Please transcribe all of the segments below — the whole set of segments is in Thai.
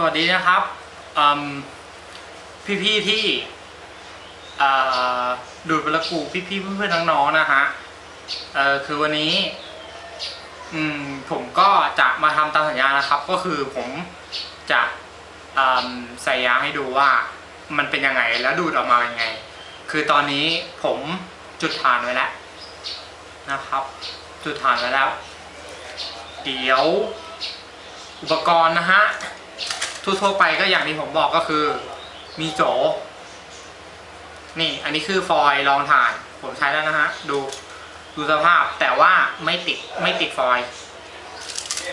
สวัสดีนะครับพี่ๆที่ดูดบลกูพี่ๆเพื่อนๆน้องๆนะฮะคือวันนี้มผมก็จะมาทำตามสัญญานะครับ ก็คือผมจะมใส่ยางให้ดูว่ามันเป็นยังไงแล้วดูดออกมาเป็นยังไง คือตอนนี้ผมจุดฐานไว้แล้วนะครับ จุดฐานไว้แล้ว เดี๋ยวอุปกรณ์นะฮะ ทั่วๆไปก็อย่างที่ผมบอกก็คือ มีโจ นี่ อันนี้คือฟอยล์รองถ่าน ผมใช้แล้วนะฮะ ดูดูสภาพแต่ว่าไม่ติดไม่ติดฟอยล์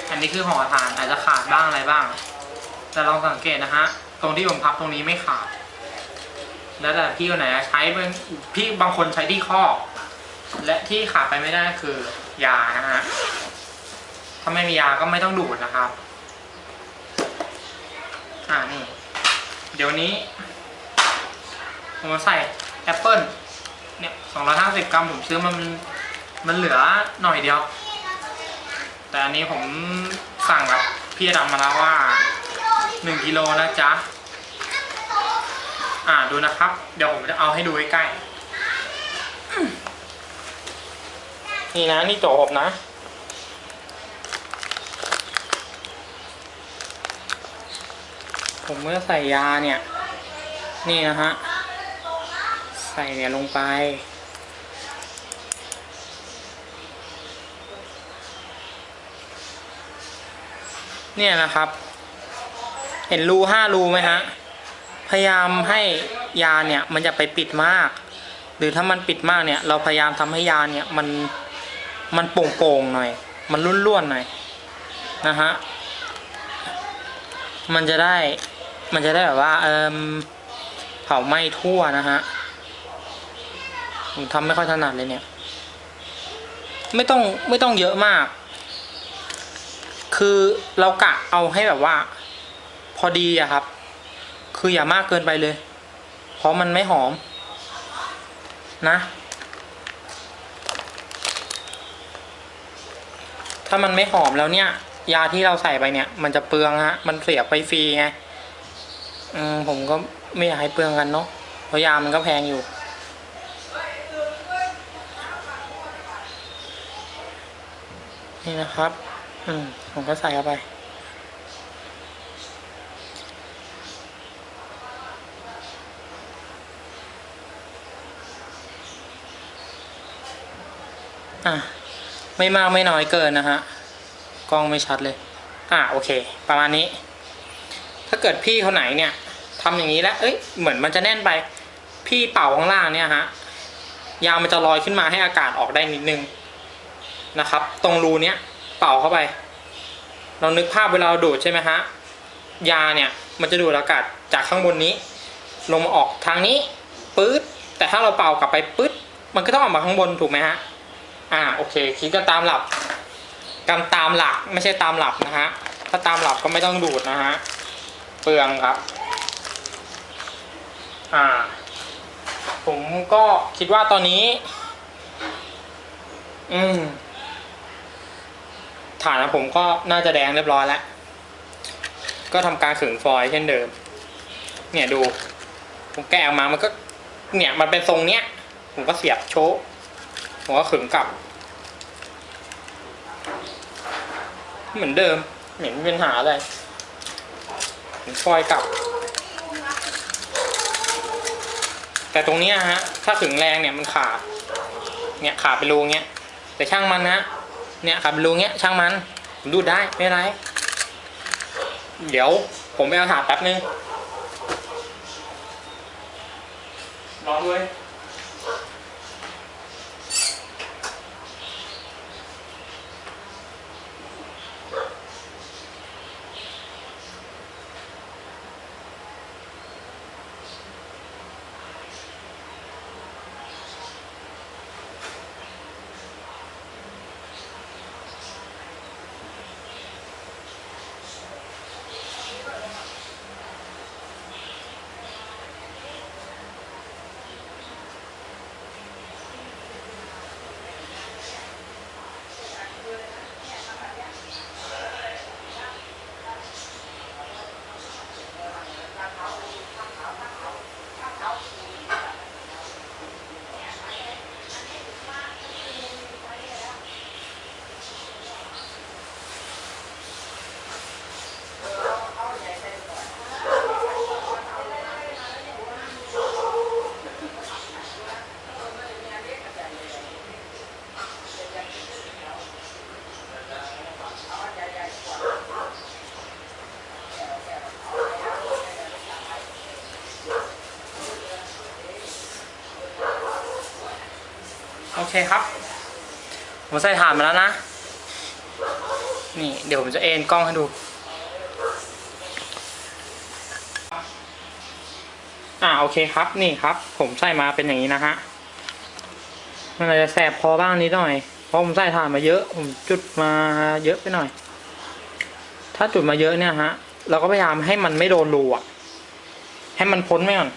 อันนี้คือห่อถ่านอาจจะขาดบ้างอะไรบ้าง แต่ลองสังเกตนะฮะ ตรงที่ผมพับตรงนี้ไม่ขาด แล้วแต่พี่คนไหนใช้เป็นพี่บางคนใช้ที่ข้อ และที่ขาดไปไม่ได้คือยานะฮะ ถ้าไม่มียาก็ไม่ต้องดูดนะครับ อ่านี่ เดี๋ยวนี้ผมใส่แอปเปิลเนี่ยสองร้อยห้าสิบกรัมผมซื้อมันมันเหลือหน่อยเดียว แต่อันนี้ผมสั่งกับพี่ดำมาแล้วว่าหนึ่งกิโลนะจ๊ะ อ่าดูนะครับ เดี๋ยวผมจะเอาให้ดูใใกล้ๆนี่นะ นี่โจผมนะ ผมเมื่อใส่ยาเนี่ย นี่นะฮะ ใส่เนี่ยลงไป เนี่ยนะครับ เห็นรูห้ารูไหมฮะ พยายามให้ยาเนี่ยมันจะไปปิดมาก หรือถ้ามันปิดมากเนี่ย เราพยายามทำให้ยาเนี่ยมันมันโป่งๆหน่อย มันรุ่นๆหน่อยนะฮะ มันจะได้ มันจะได้แบบว่าเอมเผาไหม้ทั่วนะฮะผมทำไม่ค่อยถนัดเลยเนี่ย ไม่ต้องไม่ต้องเยอะมาก คือเรากะเอาให้แบบว่า พอดีอะครับ คืออย่ามากเกินไปเลย เพราะมันไม่หอม นะ ถ้ามันไม่หอมแล้วเนี่ย ยาที่เราใส่ไปเนี่ย มันจะเปลืองฮะ มันเสียไปฟรีไง อืมผมก็ไม่อยากให้เปลืองกันเนาะเพราะยามันก็แพงอยู่ นี่นะครับ อืมผมก็ใส่เข้าไปอะไม่มากไม่น้อยเกินนะฮะกล้องไม่ชัดเลย อะโอเค ประมาณนี้ ถ้าเกิดพี่คนไหนเนี่ย ทำอย่างนี้แล้วเอ้ยเหมือนมันจะแน่นไป พี่เป่าข้างล่างเนี่ยฮะยางมันจะลอยขึ้นมาให้อากาศออกได้นิดนึงนะครับ ตรงรูเนี้ยเป่าเข้าไปเรานึกภาพเวลาเราดูดใช่ไหมฮะยาเนี่ยมันจะดูดอากาศจากข้างบนนี้ ลงมาออกทางนี้ปื๊ดแต่ถ้าเราเป่ากลับไปปื๊ดมันก็ต้องออกมาข้างบนถูกไหมฮะอ่าโอเคคิดกันตามหลักกันตามหลักไม่ใช่ตามหลับนะฮะถ้าตามหลับก็ไม่ต้องดูดนะฮะเปลืองครับ อ่า ผมก็คิดว่าตอนนี้ อืมฐานผมก็น่าจะแดงเรียบร้อยแล้ว ก็ทำการขึงฟอยล์เช่นเดิม เนี่ยดู ผมแกะออกมามันก็ เนี่ย มันเป็นทรงเนี้ย ผมก็เสียบโชว์ผมก็ขึงกลับ เหมือนเดิม เหม็นเป็นหาอะไรผมฟอยล์กลับ แต่ตรงนี้ฮะ ถ้าขึงแรงเนี่ยมันขาด เนี่ยขาดเป็นรูเงี้ย แต่ช่างมันนะ เนี่ยขาดไปรูเงี้ยช่างมันผมดูดได้ไม่ไร เดี๋ยวผมไปเอาถาดแป๊บนึงรอด้วย คครับ ผมใส่ถ่านมาแล้วนะ นี่เดี๋ยวผมจะเอ็นกล้องให้ดู อ่าโอเคครับนี่ครับ ผมใส่มาเป็นอย่างนี้นะฮะ มันอาจจะแสบคอบ้างนิดหน่อย เพราะผมใส่ถ่านมาเยอะ ผมจุดมาเยอะไปหน่อย ถ้าจุดมาเยอะเนี่ยฮะ เราก็พยายามให้มันไม่โดนรูอะ ให้มันพ้นไปก่อน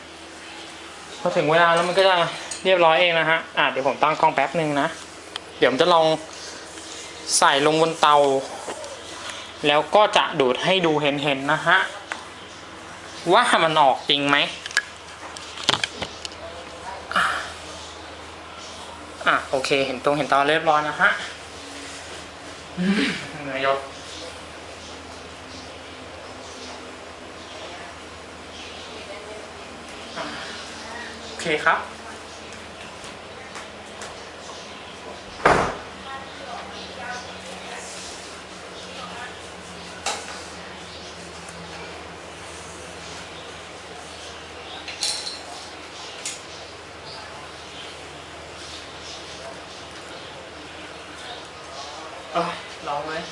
พอถึงเวลาแล้วมันก็จะ เรียบร้อยเองนะฮะอะเดี๋ยวผมตั้งกล้องแป๊บหนึ่งนะ เดี๋ยวผมจะลองใส่ลงบนเตา แล้วก็จะดูดให้ดูเห็นๆนะฮะ ว่ามันออกจริงไหมอะโอเค เห็นตรงเห็นตอนเรียบร้อยนะฮะอืมนายกโอเคครับ เอ้ยร้องเลย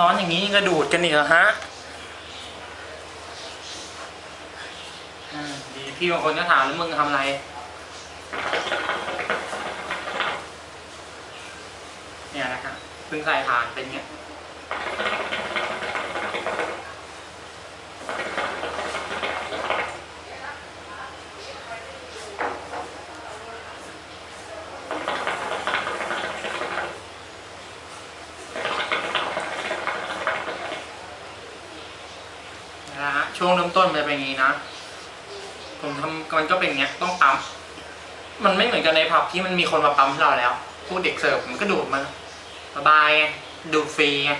ร้อนๆอย่างนี้ก็ดูดกันอีกเหรอฮะดีพี่บางคนก็ถามแล้วมึงทำอะไรเนี่ยนะครับเพิ่งใส่ทานเป็นเงี้ย ช่วงเริ่มต้นมันจะเป็นอย่างนี้นะ ผมทำมันก็เป็นงเงี้ยต้องปั๊ม มันไม่เหมือนกันในผับที่มันมีคนมาปั๊มให้เราแล้ว ผู้เด็กเสิร์ฟมันก็ดูดมาสบายไงดูดฟรีไง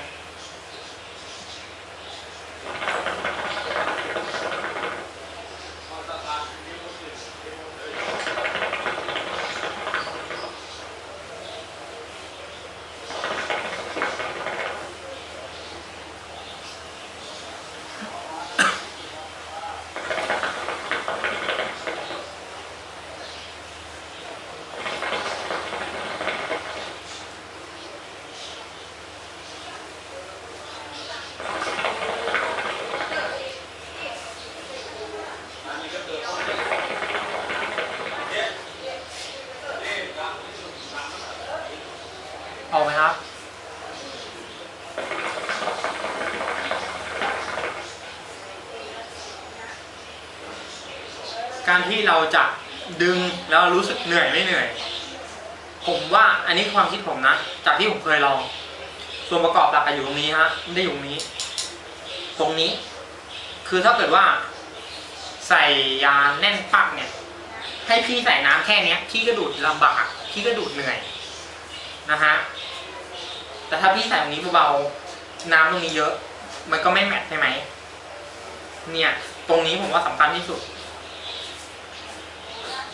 ที่เราจะดึงแล้วรู้สึกเหนื่อยไม่เหนื่อย ผมว่าอันนี้ความคิดผมนะ จากที่ผมเคยลอง ส่วนประกอบหลักอะอยู่ตรงนี้ฮะไม่ได้อยู่ตรงนี้ ตรงนี้ คือถ้าเกิดว่า ใส่ยาแน่นปักเนี่ย ให้พี่ใส่น้ำแค่เนี้ยพี่ก็ดูดลำบากพี่ก็ดูดเหนื่อยนะฮะแต่ถ้าพี่ใส่ตรงนี้เบาๆน้ำตรงนี้เยอะ มันก็ไม่แมทใช่ไหมเนี่ย ตรงนี้ผมว่าสำคัญที่สุด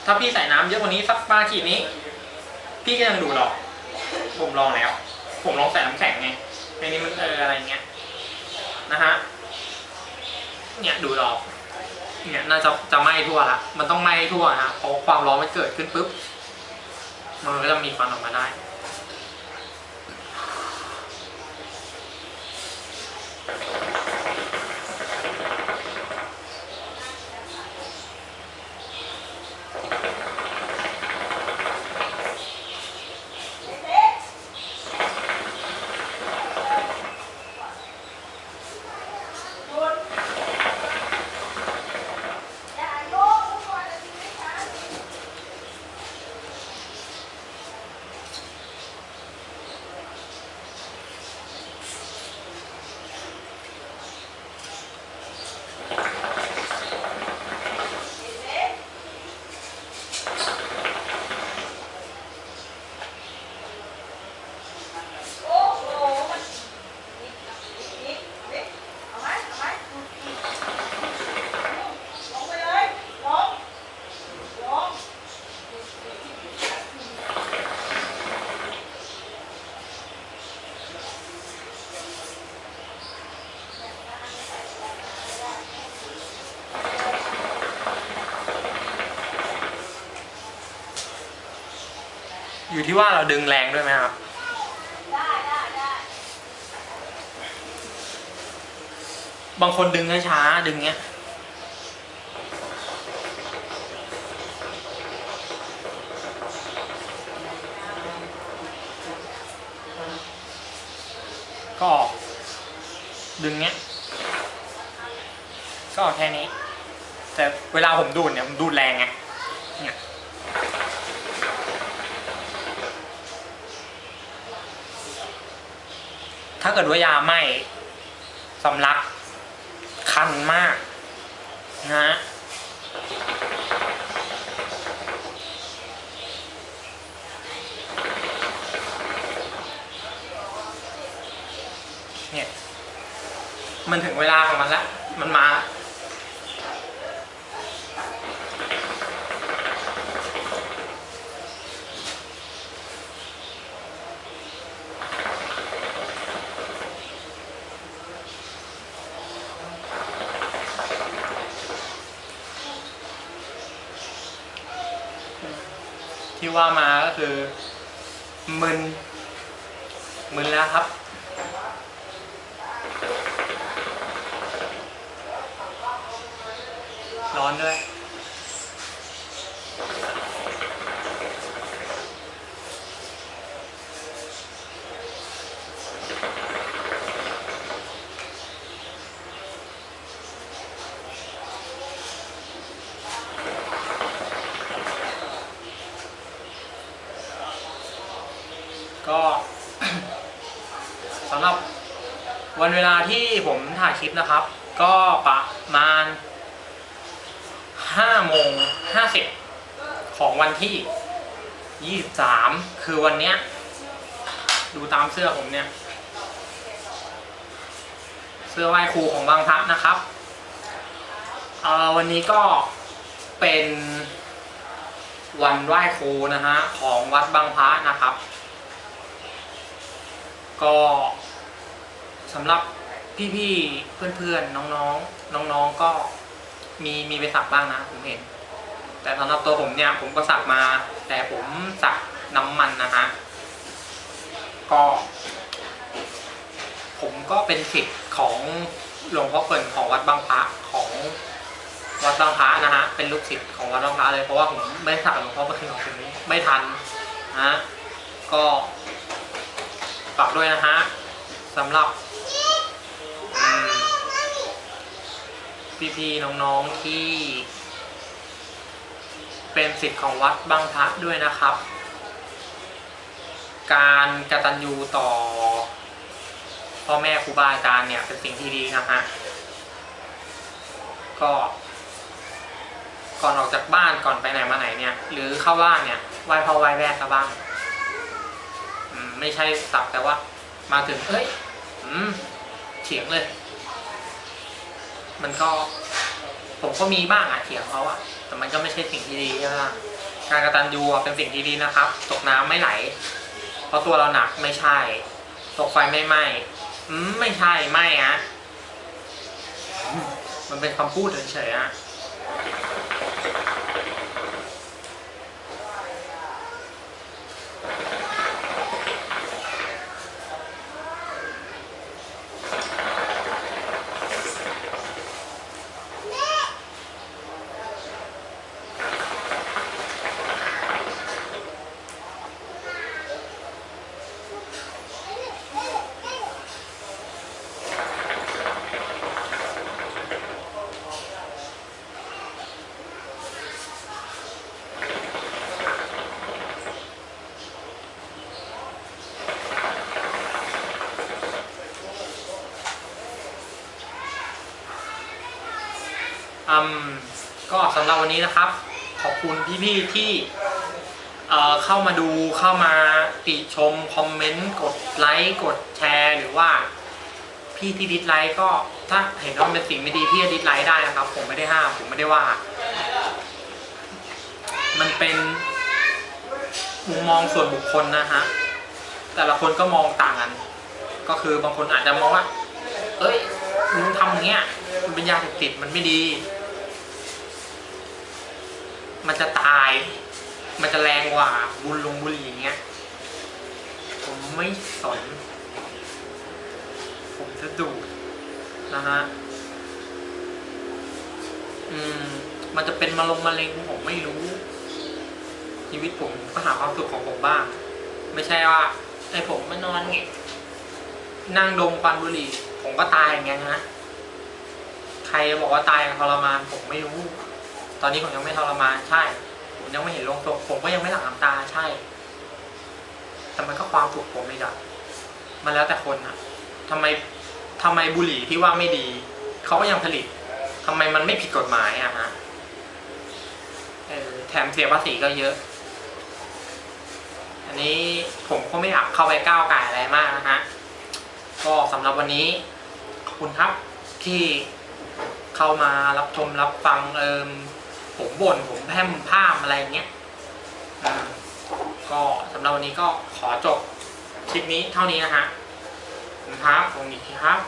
ถ้าพี่ใส่น้ำเยอะกว่านี้สักปาขีดนี้ พี่ก็ยังดูดหรอก ผมลองแล้ว ผมลองใส่น้ำแข็งไงในนี้มันเอออะไรเงี้ยนะฮะเนี่ยดูดออกเนี่ยน่าจะจะไหม้ทั่วละมันต้องไหม้ทั่วฮะเพราะความร้อนมันเกิดขึ้นปุ๊บมันก็จะมีควันออกมาได้ อยู่ที่ว่าเราดึงแรงด้วยไหมครับได้ได้ได้บางคนดึงช้าๆดึงเงี้ยก็ออกดึงเงี้ย ก็ออกแค่นี้ แต่เวลาผมดูดเนี่ย ผมดูดแรงไงเนี่ย ถ้าเกิดว่ายาไหมสำลักคันมากนะฮะเนี่ย มันถึงเวลาของมันแล้วมันมา ที่ว่ามาก็คือมึนมึนแล้วครับ ร้อนด้วย ก็ สำหรับวัน เวลาที่ผมถ่ายคลิปนะครับ ก็ประมาณ5โมง50 ของวันที่ 23 คือวันเนี้ย ดูตามเสื้อผมเนี่ย เสื้อไหว้ครูของบางพระนะครับเออวันนี้ก็เป็นวันไหว้ครูนะฮะของวัดบางพระนะครับ ก็ สำหรับพี่ๆเพื่อนๆน้องๆ น้องๆก็มีมีไปสักบ้างนะผมเห็น แต่สำหรับตัวผมเนี่ยผมก็สักมา แต่ผมสักน้ำมันนะฮะก็ ผมก็เป็นศิษย์ของหลวงพ่อเปิ่นของวัดบางพระของวัดบางพระนะฮะเป็นลูกศิษย์ของวัดบางพระเลยเพราะว่าผมไม่สักหลวงพ่อเปิ่นของผมไม่ทันนะฮะก็ฝากด้วยนะฮะสำหรับอืม พี่ๆน้องๆที่ เป็นสิทธิ์ของวัดบางพระด้วยนะครับ การกตัญญูต่อ พ่อแม่ครูบาอาจารย์เนี่ยเป็นสิ่งที่ดีนะฮะก็ก่อนออกจากบ้านก่อนไปไหนมาไหนเนี่ย หรือเข้าบ้านเนี่ยไหว้พ่อไหว้แม่ซะบ้างไม่ใช่สักแต่ว่า มาถึงเอ้ยอืมเถียงเลย มันก็ผมก็มีบ้างอะเถียงเขาอะแต่มันก็ไม่ใช่สิ่งที่ดีใช่ไหมการกระตันยูเป็นสิ่งที่ดีนะครับ ตกน้ำไม่ไหล เพราะตัวเราหนักไม่ใช่ ตกไฟไม่ไหม้ไม่ใช่ไม่อะมมันเป็นคำพูดเฉยๆอะ ก็สำหรับวันนี้นะครับ ขอบคุณพี่ๆที่เข้ามาดูเข้ามาติชมคอมเมนต์กดไลค์กดแชร์หรือว่าพี่ที่ดิสไลค์ก็ถ้าเห็นว่ามันเป็นสิ่งไม่ดีพี่จะดิสไลค์ได้นะครับ ผมไม่ได้ห้ามผมไม่ได้ว่า มันเป็นมุมมองส่วนบุคคลนะฮะแต่ละคนก็มองต่างกัน ก็คือบางคนอาจจะมองว่า เอ้ยมึงทำอย่างเงี้ยมันเป็นยาเสพติดมันไม่ดี มันจะตาย มันจะแรงกว่าบุญลงบุหรี่อย่างเงี้ย ผมไม่สน ผมจะดูดนะฮะ อืม มันจะเป็นมะลงมะเร็งผมไม่รู้ ชีวิตผมก็หาความสุขของผมบ้าง ไม่ใช่ว่าไอ้ผมมานอนนั่งดมปันบุหรี่ ผมก็ตายอย่างเงี้ยนะ ใครบอกว่าตายอย่างทรมานผมไม่รู้ ตอนนี้ผมยังไม่ทรมานใช่ ผมยังไม่เห็นลงศพผมก็ยังไม่หลั่งน้ำตาใช่ แต่มันก็ความสุขผมอีกอะมันแล้วแต่คนอะทำไมทำไมบุหรี่ที่ว่าไม่ดีเขาก็ยังผลิตทำไมมันไม่ผิดกฎหมายอะฮะแถมเสียภาษีก็เยอะ อันนี้ผมก็ไม่อยากเข้าไปก้าวไก่อะไรมากนะฮะ ก็สำหรับวันนี้ขอบคุณครับที่เข้ามารับชมรับฟังเอิม ผมบ่นผมแพมภามอะไรเงี้ยก็สำหรับวันนี้ก็ขอจบคลิปนี้เท่านี้นะฮะขอบคุณครับผมอีกทีครับ